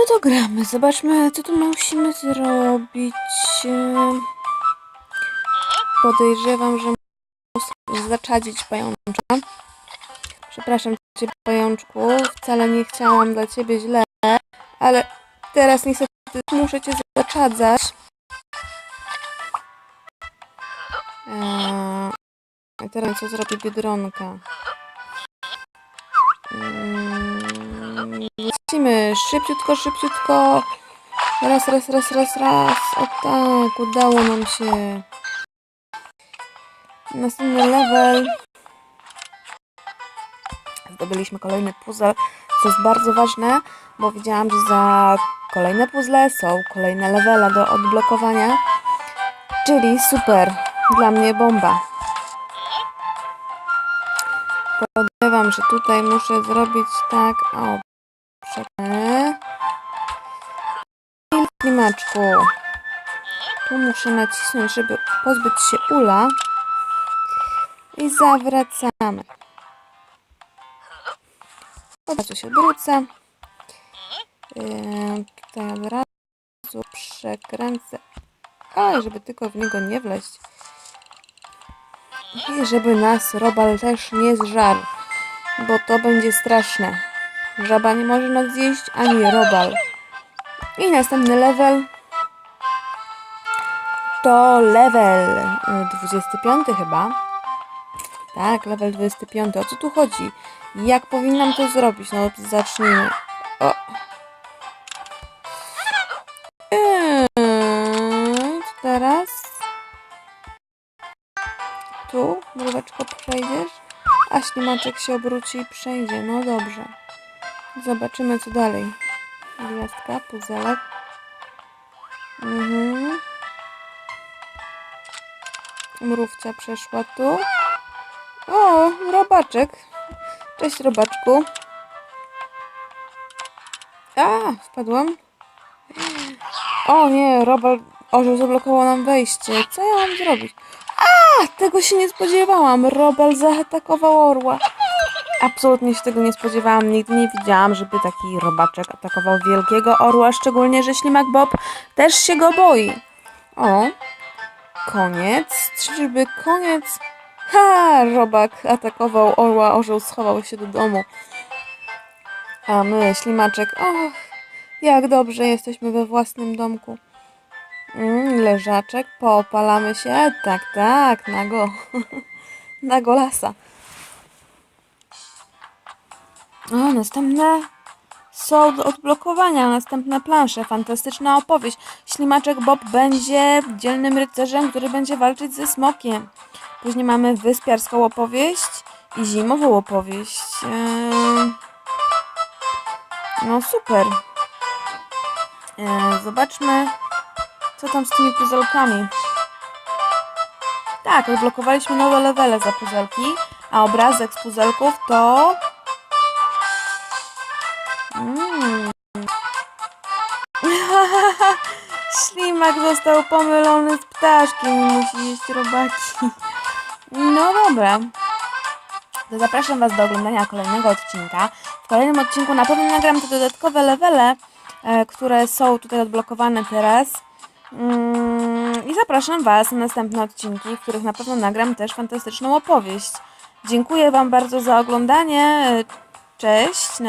No to gramy. Zobaczmy, co tu musimy zrobić. Em, Podejrzewam, że muszę zaczadzić pajączka. Przepraszam cię, pajączku. Wcale nie chciałam dla ciebie źle, ale teraz niestety muszę cię zaczadzać. Eee, teraz co zrobi Biedronka? Lecimy szybciutko, szybciutko. Raz, raz, raz, raz, raz. O tak, udało nam się. Następny level. Zdobyliśmy kolejny puzzle, co jest bardzo ważne, bo widziałam, że za kolejne puzzle są kolejne levele do odblokowania. Czyli super. Dla mnie bomba. Podejrzewam, że tutaj muszę zrobić tak. O, klimaczku. Tu muszę nacisnąć, żeby pozbyć się ula. I zawracamy. Razu się odwrócę. Yy, tutaj od razu przekręcę. A, żeby tylko w niego nie wleźć. I żeby nas robal też nie zżarł, bo to będzie straszne. Żaba nie może nas zjeść, ani robal. I następny level to level y, 25 chyba. Tak, level 25. O co tu chodzi? Jak powinnam to zrobić? No, zacznijmy. O. Eee, teraz? Tu, mróweczko, przejdziesz, a ślimaczek się obróci i przejdzie. No dobrze. Zobaczymy, co dalej. Gwiazdka, puzelek. Mhm. Mrówcia przeszła tu. O, robaczek. Cześć, robaczku. A, wpadłam. O nie, robal orzeł zablokował nam wejście. Co ja mam zrobić? A, tego się nie spodziewałam. Robal zaatakował orła. Absolutnie się tego nie spodziewałam. Nigdy nie widziałam, żeby taki robaczek atakował wielkiego orła, szczególnie, że ślimak Bob też się go boi. O, koniec. Czyżby koniec? Ha! Robak atakował orła, orzeł schował się do domu. A my, ślimaczek, och, jak dobrze jesteśmy we własnym domku. Mm, leżaczek, poopalamy się. Tak, tak, nago. nago lasa. O, następne są do odblokowania, następne plansze. Fantastyczna opowieść. Ślimaczek Bob będzie dzielnym rycerzem, który będzie walczyć ze smokiem. Później mamy wyspiarską opowieść i zimową opowieść. Eee, No super. Eee, Zobaczmy, co tam z tymi puzelkami. Tak, odblokowaliśmy nowe levele za puzelki, a obrazek z puzelków to... Ślimak został pomylony z ptaszkiem i musi jeść robaki. No dobra. To zapraszam Was do oglądania kolejnego odcinka. W kolejnym odcinku na pewno nagram te dodatkowe levele, e, które są tutaj odblokowane teraz. Mm, I zapraszam Was na następne odcinki, w których na pewno nagram też fantastyczną opowieść. Dziękuję Wam bardzo za oglądanie. Cześć.